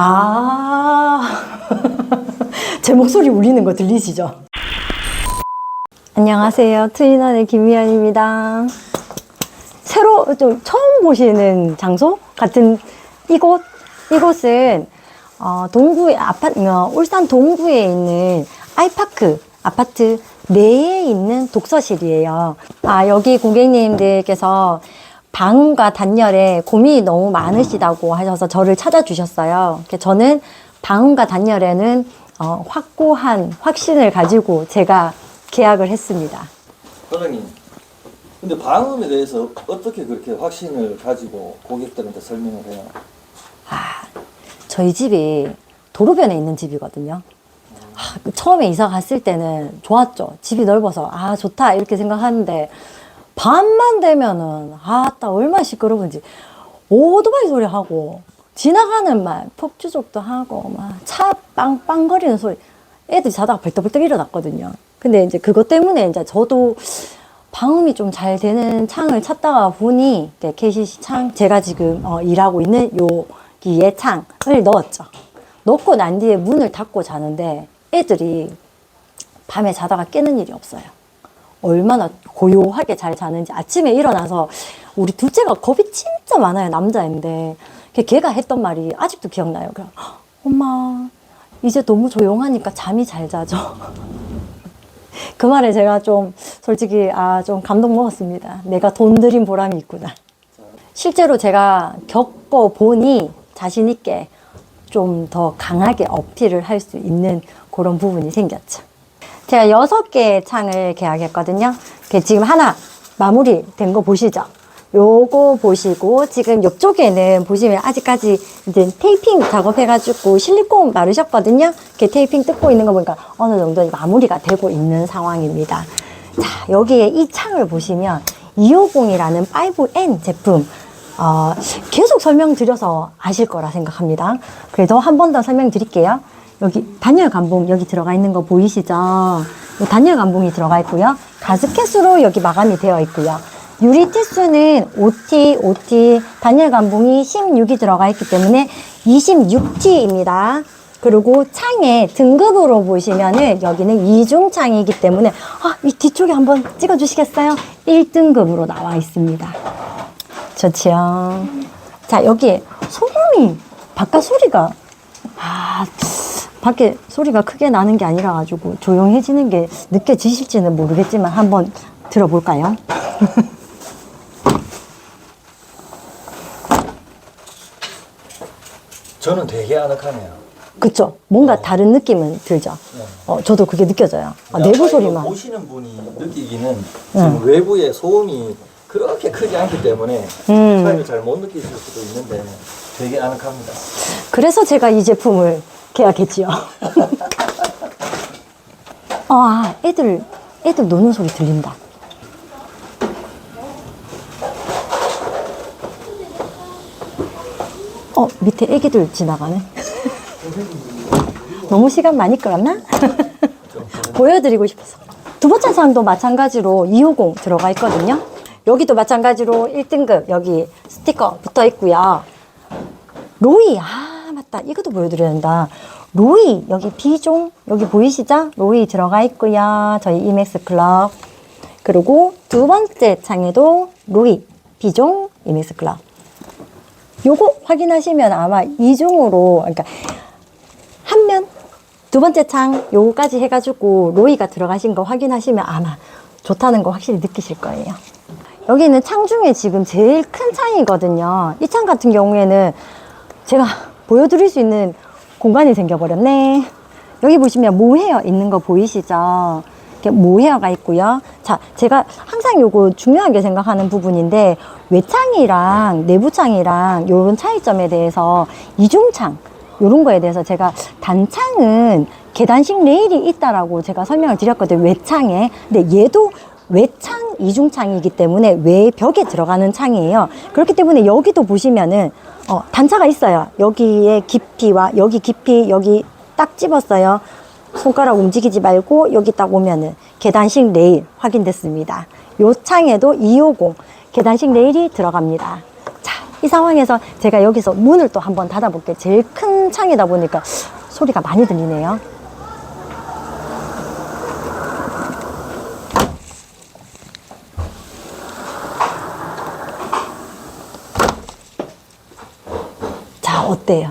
아, 제 목소리 울리는 거 들리시죠? 안녕하세요. 트윈원의 김미연입니다. 새로 좀 처음 보시는 장소 같은 이곳 이곳은 어, 동구에 아파트 어, 울산 동구에 있는 아이파크 아파트 내에 있는 독서실이에요. 아 여기 고객님들께서 방과 단열에 고민이 너무 많으시다고 하셔서 저를 찾아주셨어요. 저는 방과 단열에는 어, 확고한 확신을 가지고 제가 계약을 했습니다. 사장님, 근데 방음에 대해서 어떻게 그렇게 확신을 가지고 고객들한테 설명을 해요? 아, 저희 집이 도로변에 있는 집이거든요. 아, 그 처음에 이사 갔을 때는 좋았죠. 집이 넓어서 아 좋다 이렇게 생각하는데 밤만 되면은 아따 얼마나 시끄러운지 오토바이 소리 하고 지나가는 말 폭주족도 하고 막 차 빵빵거리는 소리 애들이 자다가 벌떡벌떡 일어났거든요. 근데 이제 그것 때문에 이제 저도 방음이 좀 잘 되는 창을 찾다가 보니 이렇게 KCC 창 제가 지금 어, 일하고 있는 여기에 창을 넣었죠. 넣고 난 뒤에 문을 닫고 자는데 애들이 밤에 자다가 깨는 일이 없어요. 얼마나 고요하게 잘 자는지 아침에 일어나서 우리 둘째가 겁이 진짜 많아요 남자인데 걔- 걔가 했던 말이 아직도 기억나요. 그냥 엄마 이제 너무 조용하니까 잠이 잘 자죠. 그 말에 제가 좀 솔직히 아 좀 감동 먹었습니다. 내가 돈 들인 보람이 있구나. 실제로 제가 겪어 보니 자신 있게 좀 더 강하게 어필을 할 수 있는 그런 부분이 생겼죠. 제가 여섯 개의 창을 계약했거든요. 그 지금 하나 마무리 된 거 보시죠? 요거 보시고 지금 옆쪽에는 보시면 아직까지 이제 테이핑 작업해가지고 실리콘 바르셨거든요. 이렇게 테이핑 뜯고 있는 거 보니까 어느 정도 마무리가 되고 있는 상황입니다. 자, 여기에 이 창을 보시면 250이라는 5N 제품 어, 계속 설명드려서 아실 거라 생각합니다. 그래도 한 번 더 설명드릴게요. 여기 단열 감봉 여기 들어가 있는 거 보이시죠? 이 단열 감봉이 들어가 있고요. 가스켓으로 여기 마감이 되어 있고요. 유리 티수는 OT, OT, 단열 감봉이 16이 들어가 있기 때문에 26T입니다. 그리고 창의 등급으로 보시면은 여기는 이중 창이기 때문에 아, 이 뒤쪽에 한번 찍어 주시겠어요? 1등급으로 나와 있습니다. 좋지요. 자, 여기 소음이 바깥 소리가 아, 밖에 소리가 크게 나는 게 아니라 가지고 조용해지는 게 느껴지실지는 모르겠지만 한번 들어볼까요? 저는 되게 아늑하네요. 그쵸? 뭔가 다른 느낌은 들죠. 네. 어, 저도 그게 느껴져요. 아, 내부 소리만. 보시는 분이 느끼기는 지금 외부의 소음이 그렇게 크지 않기 때문에 음. 차이를 잘 못 느끼실 수도 있는데 되게 아늑합니다. 그래서 제가 이 제품을 계약했지요. 어, 아, 애들, 애들 노는 소리 들린다. 어, 밑에 애기들 지나가네. 너무 시간 많이 끌었나? 보여드리고 싶어서. 두 번째 상도 마찬가지로 250 들어가 있거든요. 여기도 마찬가지로 1등급 여기 스티커 붙어 있고요. 로이 아 맞다 이것도 보여드려야 된다. 로이 여기 B종 여기 보이시죠? 로이 들어가 있고요. 저희 이맥스 클럽. 그리고 두 번째 창에도 로이 B종 이맥스 클럽. 요거 확인하시면 아마 이중으로 그러니까 한 면 두 번째 창 요거까지 해가지고 로이가 들어가신 거 확인하시면 아마 좋다는 거 확실히 느끼실 거예요. 여기는 창 중에 지금 제일 큰 창이거든요. 이 창 같은 경우에는 제가 보여드릴 수 있는 공간이 생겨버렸네. 여기 보시면 모헤어 있는 거 보이시죠? 이렇게 모헤어가 있고요. 자, 제가 항상 요거 중요하게 생각하는 부분인데 외창이랑 내부창이랑 요런 차이점에 대해서 이중창 요런 거에 대해서 제가 단창은 계단식 레일이 있다라고 제가 설명을 드렸거든요. 외창에. 근데 얘도 외창 이중창이기 때문에 외벽에 들어가는 창이에요. 그렇기 때문에 여기도 보시면은 어, 단차가 있어요. 여기에 깊이와 여기 깊이 여기 딱 집었어요. 손가락 움직이지 말고 여기 딱 오면은 계단식 레일 확인됐습니다. 요 창에도 250 계단식 레일이 들어갑니다. 자, 이 상황에서 제가 여기서 문을 또 한번 닫아볼게요. 제일 큰큰 창이다 보니까 소리가 많이 들리네요. 자, 어때요?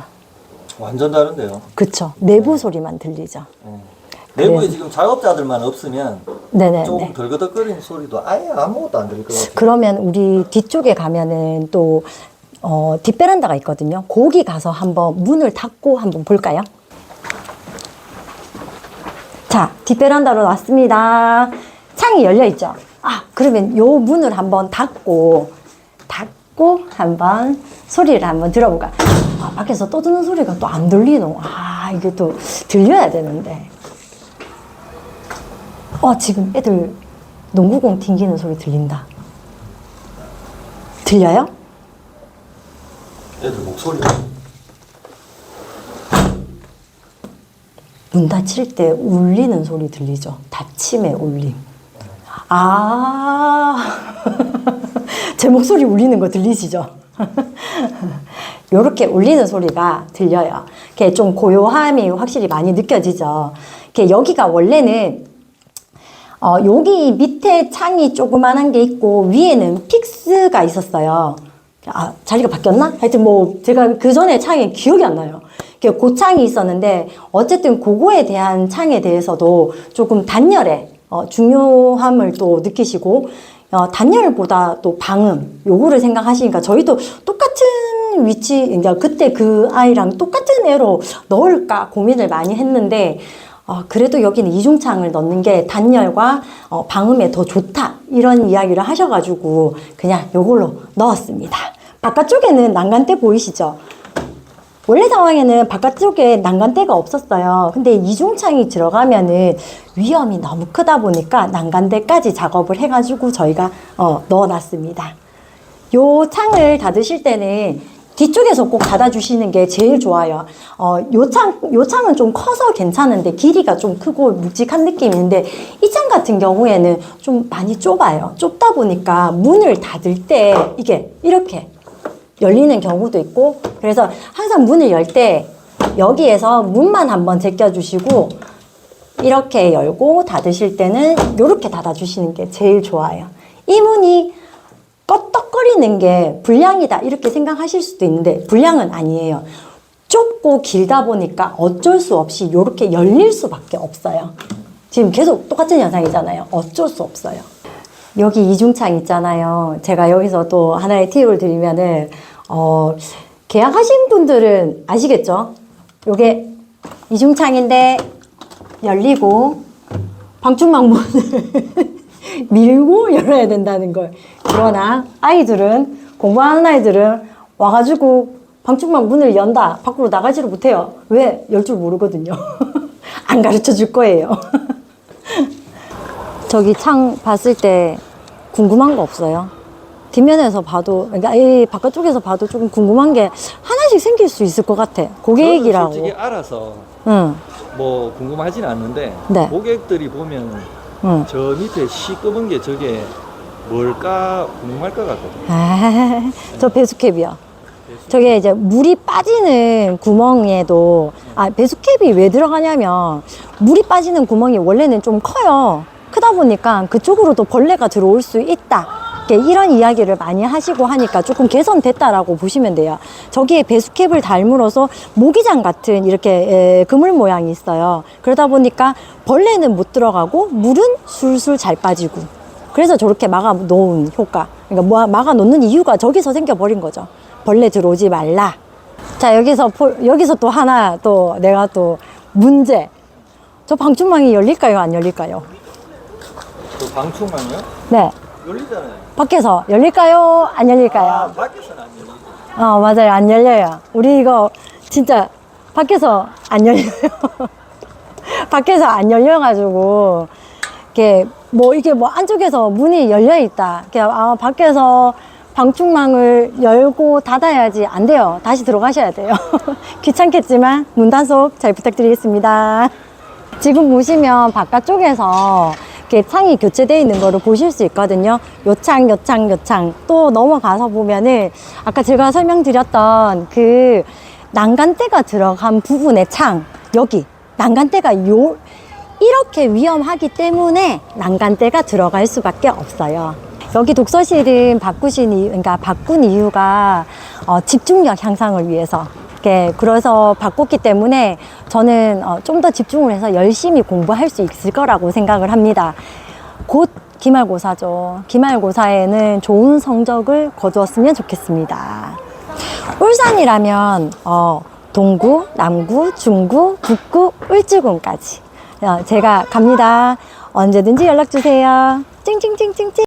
완전 다른데요. 그쵸. 내부 소리만 들리죠. 내부에 그래. 지금 작업자들만 없으면 네네. 조금 덜거덕거리는 소리도 아예 아무것도 안 들릴 것 같아요. 그러면 우리 뒤쪽에 가면은 또, 어, 뒷베란다가 있거든요. 거기 가서 한번 문을 닫고 한번 볼까요? 자, 뒷베란다로 왔습니다. 창이 열려 있죠? 아, 그러면 요 문을 한번 닫고, 닫고 한번 소리를 한번 들어볼까? 아, 밖에서 떠드는 소리가 또 안 들리노. 아, 이게 또 들려야 되는데. 어, 지금 애들 농구공 튕기는 소리 들린다. 들려요? 애들 목소리 문 닫힐 때 울리는 소리 들리죠? 닫힘의 울림. 아, 제 목소리 울리는 거 들리시죠? 요렇게 울리는 소리가 들려요. 좀 고요함이 확실히 많이 느껴지죠. 여기가 원래는 어, 여기 밑에 창이 조그만한 게 있고 위에는 픽스가 있었어요. 아, 자리가 바뀌었나? 하여튼 뭐 제가 그 전에 창이 기억이 안 나요. 그 고창이 있었는데 어쨌든 그거에 대한 창에 대해서도 조금 단열에 어, 중요함을 또 느끼시고 어, 단열보다 또 방음 요거를 생각하시니까 저희도 똑같은 위치 그러니까 그때 그 아이랑 똑같은 애로 넣을까 고민을 많이 했는데 어, 그래도 여기는 이중창을 넣는 게 단열과 어, 방음에 더 좋다 이런 이야기를 하셔가지고 그냥 요걸로 넣었습니다. 바깥쪽에는 난간대 보이시죠? 원래 상황에는 바깥쪽에 난간대가 없었어요. 근데 이중창이 들어가면은 위험이 너무 크다 보니까 난간대까지 작업을 해가지고 저희가 어, 넣어놨습니다. 요 창을 닫으실 때는 뒤쪽에서 꼭 닫아주시는 게 제일 좋아요. 어, 요 창, 요 창은 좀 커서 괜찮은데 길이가 좀 크고 묵직한 느낌인데 이 창 같은 경우에는 좀 많이 좁아요. 좁다 보니까 문을 닫을 때 이게 이렇게 열리는 경우도 있고 그래서 항상 문을 열 때 여기에서 문만 한번 제껴주시고 이렇게 열고 닫으실 때는 이렇게 닫아주시는 게 제일 좋아요. 이 문이 껐덕거리는 게 불량이다 이렇게 생각하실 수도 있는데 불량은 아니에요. 좁고 길다 보니까 어쩔 수 없이 이렇게 열릴 수밖에 없어요. 지금 계속 똑같은 현상이잖아요. 어쩔 수 없어요. 여기 이중창 있잖아요. 제가 여기서 또 하나의 팁을 드리면은, 어, 계약하신 분들은 아시겠죠? 요게 이중창인데 열리고 방충망 문을 밀고 열어야 된다는 걸. 그러나 아이들은, 공부하는 아이들은 와가지고 방충망 문을 연다. 밖으로 나가지를 못해요. 왜? 열 줄 모르거든요. 안 가르쳐 줄 거예요. 저기 창 봤을 때 궁금한 거 없어요? 뒷면에서 봐도, 그러니까 이 바깥쪽에서 봐도 조금 궁금한 게 하나씩 생길 수 있을 것 같아. 고객이라고. 솔직히 알아서 응, 뭐 궁금하진 않는데 네. 고객들이 보면 응. 저 밑에 시꺼먼 게 저게 뭘까 궁금할 것 같거든요. 아, 저 배수캡이요. 저게 이제 물이 빠지는 구멍에도, 아, 배수캡이 왜 들어가냐면, 물이 빠지는 구멍이 원래는 좀 커요. 크다 보니까 그쪽으로도 벌레가 들어올 수 있다. 이렇게 이런 이야기를 많이 하시고 하니까 조금 개선됐다라고 보시면 돼요. 저기에 배수캡을 달므로써 모기장 같은 이렇게 에, 그물 모양이 있어요. 그러다 보니까 벌레는 못 들어가고 물은 술술 잘 빠지고 그래서 저렇게 막아 놓은 효과. 그러니까 뭐 막아 놓는 이유가 저기서 생겨 버린 거죠. 벌레 들어오지 말라. 자, 여기서, 포- 여기서 또 하나 또 내가 또 문제. 저 방충망이 열릴까요? 안 열릴까요? 그 방충망이요? 네. 열리잖아요. 밖에서 열릴까요? 안 열릴까요? 아, 밖에서는 안 열리죠. 어, 맞아요. 안 열려요. 우리 이거 진짜 밖에서 안 열려요. 밖에서 안 열려가지고, 이게 뭐, 이게 뭐 안쪽에서 문이 열려 있다. 이렇게 아, 밖에서 방충망을 열고 닫아야지 안 돼요. 다시 들어가셔야 돼요. 귀찮겠지만 문 단속 잘 부탁드리겠습니다. 지금 보시면 바깥쪽에서 이렇게 창이 교체되어 있는 거를 보실 수 있거든요. 요 창, 요 창, 요 창. 또 넘어가서 보면은 아까 제가 설명드렸던 그 난간대가 들어간 부분의 창 여기 난간대가 요 이렇게 위험하기 때문에 난간대가 들어갈 수밖에 없어요. 여기 독서실은 바꾸신 이유, 그러니까 바꾼 이유가 어, 집중력 향상을 위해서. 이렇게 그래서 바꿨기 때문에 저는 어, 좀 더 집중을 해서 열심히 공부할 수 있을 거라고 생각을 합니다. 곧 기말고사죠. 기말고사에는 좋은 성적을 거두었으면 좋겠습니다. 울산이라면 어, 동구, 남구, 중구, 북구, 울주군까지 어, 제가 갑니다. 언제든지 연락 주세요. 찡찡찡찡찡.